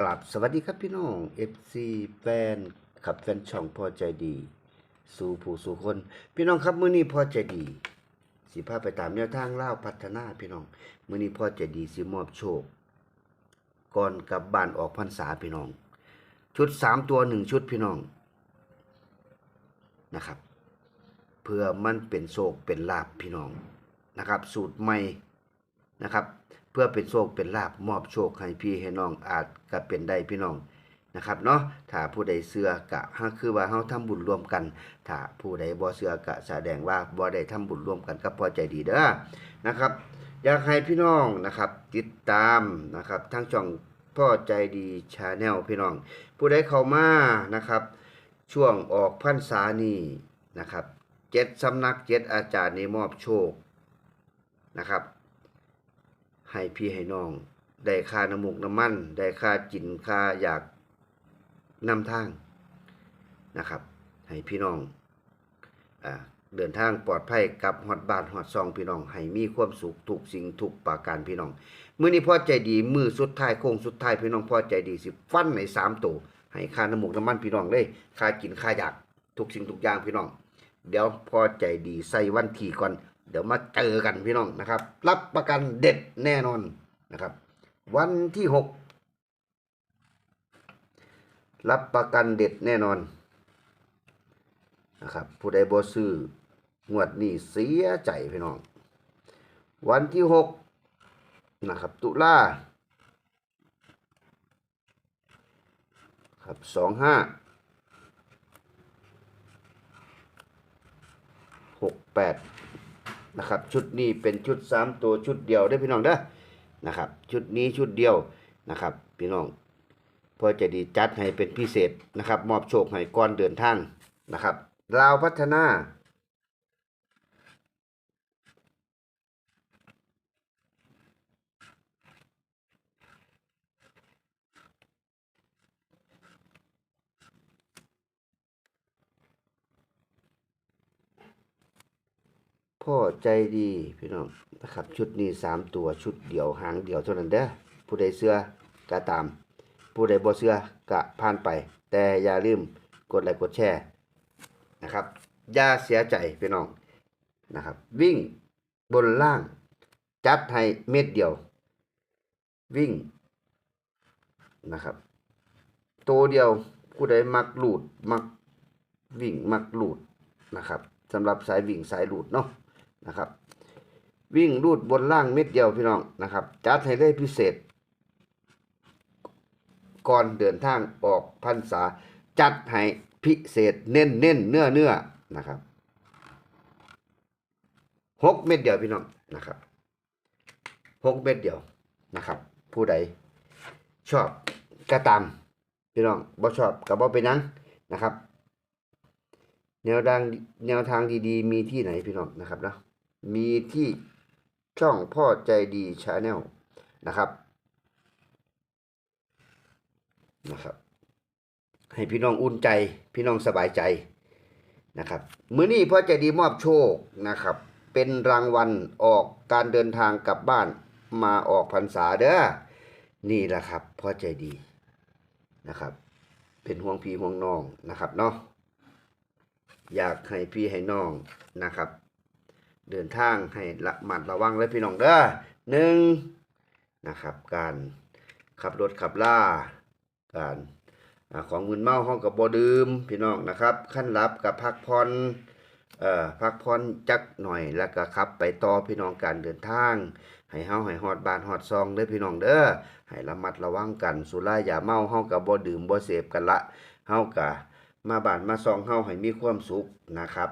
กลับสวัสดีครับพี่น้อง FC แฟนขับแฟนช่องพอใจดี สู่ผู้สู่คน พี่น้องครับมื้อนี้พอใจดี สิพาไปตามแนวทางเล่าพัฒนาพี่น้องมื้อนี้พอใจดีสิมอบโชค ก่อนกลับบ้านออกพรรษาพี่น้อง ชุดสามตัวหนึ่งชุดพี่น้องนะครับ เพื่อมันเป็นโชคเป็นลาบพี่น้องนะครับ สูตรใหม่นะครับ เพื่อเป็นโชคเป็นลาบมอบโชคให้พี่ให้น้องอาจก็เป็นได้พี่น้องนะครับเนาะถ้าผู้ใดเชื่อกะฮะคือว่าเฮาทำบุญร่วมกัน ถ้าผู้ใดบ่เชื่อกะแสดงว่าบ่ได้ทำบุญร่วมกันกับพอใจดีเด้อนะครับ อยากให้พี่น้องนะครับ ติดตามนะครับทั้งช่องพ่อใจดีชาแนลพี่น้อง ผู้ใดเข้ามานะครับ ช่วงออกพรรษานี้นะครับเจ็ดสำนักเจ็ดอาจารย์นี้มอบโชคนะครับ ให้พี่ให้น้องได้ค่าน้ำมูกน้ำมันได้ค่าจินค่าอยากนำทางนะครับ ให้พี่น้องอเดินทางปลอดภัยกับหอดบาทหอดซองพี่น้องให้มีความสุขทุกสิ่งทุกประการพี่น้องมือนี้พ่อใจดีมือสุดท้ายโค้งสุดท้ายพี่น้องพ่อใจดีสิฟันในสามตัวให้ค่าน้ำมูกน้ำมันพี่น้องเลยค่ากินค่าอยากทุกสิ่งทุกอย่างพี่น้อง เดี๋ยวพ่อใจดีใส่วันที่ก่อน เดี๋ยวมาเจอกันพี่น้องนะครับ รับประกันเด็ดแน่นอนนะครับ วันที่หกรับประกันเด็ดแน่นอนนะครับ ผู้ใดบ่ซื้องวดนี้เสียใจพี่น้อง วันที่หกนะครับตุลาครับสองห้าหกแปด นะครับชุดนี้เป็นชุดสามตัวชุดเดียวได้พี่น้องเด้อนะครับ ชุดนี้ชุดเดียวนะครับ พี่น้องพอจะดีจัดให้เป็นพิเศษนะครับ มอบโชคให้ก่อนเดินทางนะครับลาวพัฒนา พ่อใจดีพี่น้องนะครับ ชุดนี้สามตัวชุดเดียวหางเดียวเท่านั้นเด้อผู้ใดเสื้อกะตาม ผู้ใดบ่เสื้อกะผ่านไป แต่อย่าลืมกดไลค์กดแชร์นะครับอย่าเสียใจพี่น้องนะครับ วิ่งบนล่าง จัดให้เม็ดเดียว วิ่งนะครับ ตัวเดียวผู้ใดมักหลุดมักวิ่งมักหลุดนะครับสำหรับสายวิ่งสายหลุดเนาะ นะครับ วิ่งรูดบนล่างเม็ดเดียวพี่น้องนะครับ จัดให้ได้พิเศษ ก่อนเดินทางออกพรรษา จัดให้พิเศษเน้นเน้นเนื้อเนื้อนะครับหกเม็ดเดียวพี่น้องนะครับหกเม็ดเดียวนะครับ ผู้ใดชอบก็ตามพี่น้องบ่ชอบก็บ่เป็นหยังนะครับ แนวทางแนวทางดีๆ มีที่ไหนพี่น้องนะครับเนาะ มีที่ช่องพ่อใจดีชาแนลนะครับนะครับ ให้พี่น้องอุ่นใจ พี่น้องสบายใจนะครับมื้อนี้พ่อใจดีมอบโชคนะครับ เป็นรางวัลออกการเดินทางกลับบ้านมาออกพรรษาเด้อนี่แหละครับพ่อใจดีนะครับ เป็นห่วงพี่ห่วงน้องนะครับเนาะอยากให้พี่ให้น้องนะครับ เดินทางให้ละหมัดระวังเลยพี่น้องเด้อหนึ่งนะครับ การขับรถขับล่า การอของมึนเมาห้องกับบอดื่มพี่น้องนะครับ ขั้นรับกับพักผ่อนเอ่อพักผ่อนจักหน่อยแล้วก็ขับ ไปต่อพี่น้องการเดินทาง ให้เฮาให้ฮอดบานฮอดซองเด้อพี่น้องเด้อให้ระมัดระวังกันสุราอย่าเมาเฮากับบ่ดื่มบ่เสพกันละเฮากะมาบานมาซองเฮาให้มีความสุขนะครับ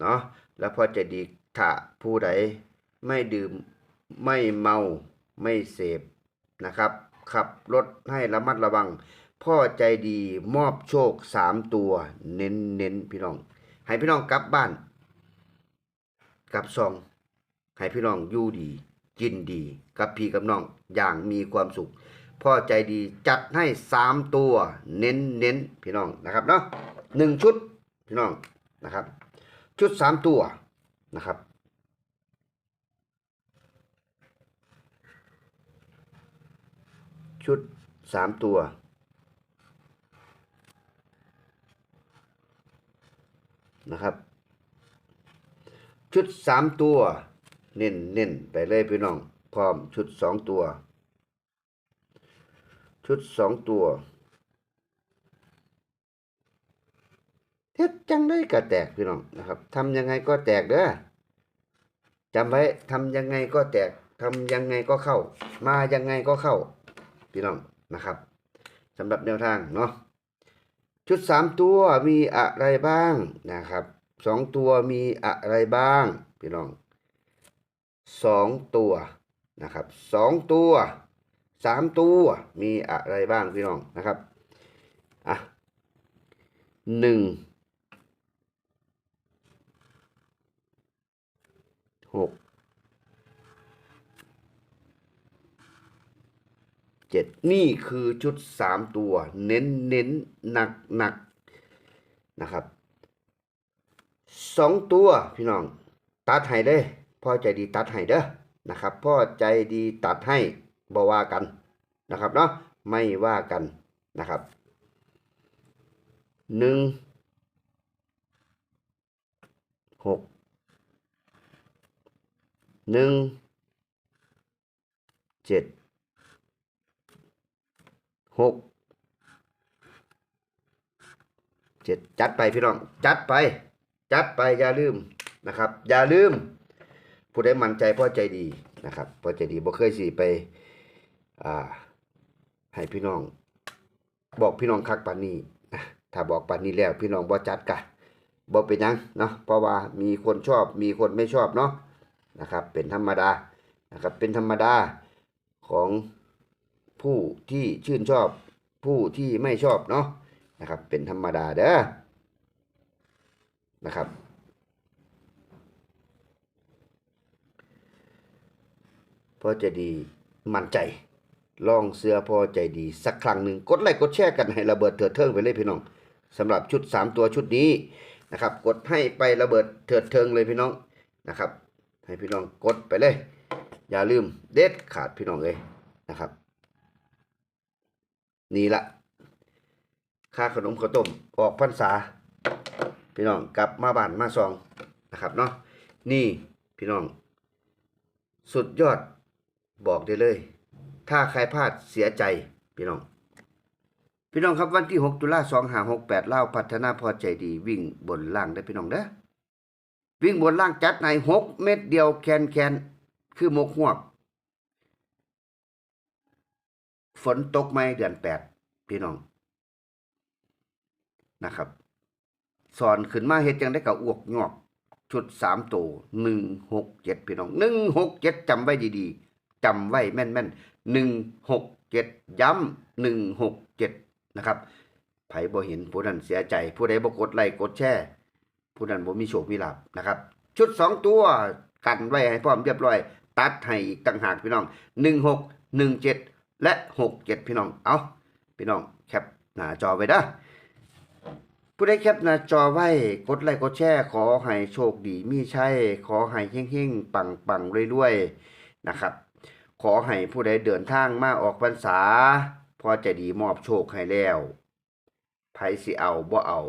เนาะแล้วพอจะดี ถ้าผู้ใดไม่ดื่มไม่เมาไม่เสพนะครับ ขับรถให้ระมัดระวัง พ่อใจดีมอบโชคสามตัว เน้นเน้นพี่น้อง ให้พี่น้องกลับบ้านกลับซอง ให้พี่น้องอยู่ดีกินดีกับพี่กับน้องอย่างมีความสุข พ่อใจดีจัดให้สามตัว เน้นเน้นพี่น้องนะครับเนาะหนึ่งชุดพี่น้องนะครับ ชุดสามตัว นะครับ ชุดสามตัว นะครับ ชุดสามตัว เน้นเน้นไปเลยพี่น้อง พร้อมชุดสองตัว ชุดสองตัว เท็ดจังได้ก็แตกพี่น้องนะครับทำยังไงก็แตกเด้อจำไว้ทำยังไงก็แตกทำยังไงก็เข้า มายังไงก็เข้า พี่น้องนะครับสำหรับแนวทางเนาะชุดสามตัวมีอะไรบ้างนะครับสองตัวมีอะไรบ้าง พี่น้องสองตัวนะครับสองตัวสามตัวมีอะไรบ้างพี่น้องนะครับอะหนึ่ง หกเจ็ดนี่คือชุดสามตัว เน้นเน้นหนักหนักนะครับสองตัวพี่น้อง ตัดให้เลยพ่อใจดีตัดให้เด้อนะครับพ่อใจดีตัดให้บ่ว่ากันนะครับเนาะไม่ว่ากันนะครับหนึ่งหก หนึ่งเจ็ดหกเจ็ดจัดไปพี่น้อง จัดไป จัดไปอย่าลืมนะครับ อย่าลืม ผู้ใดมั่นใจพ่อใจดีนะครับพ่อใจดีบ่เคยสิไป อ่า ให้พี่น้อง บอกพี่น้องคักปานนี้นะถ้าบอกปานนี้แล้ว พี่น้องบ่จัดกะบ่เป็นยังเนาะเพราะว่ามีคนชอบมีคนไม่ชอบเนาะ นะครับ เป็นธรรมดานะครับ เป็นธรรมดาของผู้ที่ชื่นชอบผู้ที่ไม่ชอบเนาะนะครับ เป็นธรรมดาเด้อนะครับ พอใจดีมั่นใจลองเสื้อพอใจดีสักครั้งหนึ่งกดไลค์กดแชร์กันให้ระเบิดเถิดเทิงไปเลยพี่น้องสำหรับชุด 3 ตัวชุดนี้นะครับ กดให้ไประเบิดเถิดเทิงเลยพี่น้องนะครับ ให้พี่น้องกดไปเลย อย่าลืมเด็ดขาดพี่น้องเลยนะครับ นี่ละค่าขนมข้าวต้มออกพรรษา พี่น้องกลับมาบ้านมาซองนะครับเนาะนี่พี่น้อง สุดยอดบอกได้เลย ถ้าใครพลาดเสียใจพี่น้อง พี่น้องครับวันที่ 6 ตุลา2568เล่าพัฒนาพอใจดีวิ่งบนล่างได้พี่น้องเด้อ วิ่งบนล่างจัดใน6เม็ดเดียวแคนแคนคือหมกหวก ฝนตกไหมเดือนแปดพี่น้องนะครับสอนขึ้นมาเฮ็ดจังได้กับอวกงอกชุดสามตัวหนึ่งหกเจ็ดพี่น้องหนึ่งหกเจ็ดจำไว้ดีๆจำไว้แม่นๆหนึ่งหกเจ็ดย้ำหนึ่งหกเจ็ดนะครับไผ่บ่เห็นผู้นั้นเสียใจ ผู้ใดบ่กดไลค์กดแชร์ ผู้นั้นบ่มีโชคมีลาภนะครับ ชุดสองตัวกันไว้ให้พร้อมเรียบร้อย ตัดให้อีกต่างหากพี่น้องหนึ่งหกหนึ่งเจ็ดและหกเจ็ดพี่น้องเอาพี่น้องแคปหน้าจอไว้นะผู้ใดแคปหน้าจอไว้ กดไลค์กดแชร์ขอให้โชคดีมีชัยขอให้เฮงๆ ปังปังๆรวยๆนะครับ ขอให้ผู้ใดเดินทางมาออกพรรษาพอจะดีมอบโชคให้แล้วไผสิเอาบ่เอา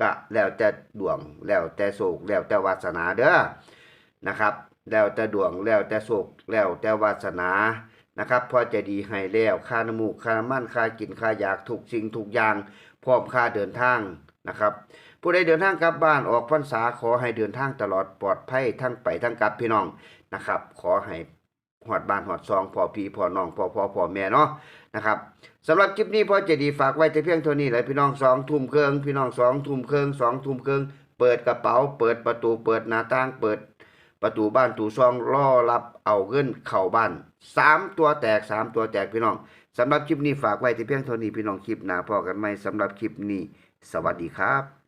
ก็แล้วแต่ดวงแล้วแต่โศกแล้วแต่วาสนาเด้อนะครับ แล้วแต่ดวงแล้วแต่โศกแล้วแต่วาสนานะครับพอจะดีให้แล้วค่าน้ำมูกค่าน้ำมันค่ากินค่ายากทุกสิ่งทุกอย่างพร้อมค่าเดินทางนะครับ ผู้ใดเดินทางกลับบ้านออกพรรษาขอให้เดินทางตลอดปลอดภัยทั้งไปทั้งกลับพี่น้องนะครับ ขอให้หอดบ้านหอดซองพอพี่พอน้องพอพอพอแม่เนาะ นะครับสำหรับคลิปนี้พ่อเจดีฝากไว้แต่เพียงเท่านี้แหละพี่น้องสองทุ่มเครื่องพี่น้องสองทุ่มเครื่องสองทุ่มเครื่องเปิดกระเป๋า เปิดประตูเปิดหน้าต่าง เปิดประตูบ้านตู้ซองล่อรับเอาเงินเข้าบ้านสามตัวแตกสามตัวแตกพี่น้องสำหรับคลิปนี้ฝากไว้ที่เพียงเท่านี้พี่น้องคลิปหน้าพอกันไหมสำหรับคลิปนี้ สวัสดีครับ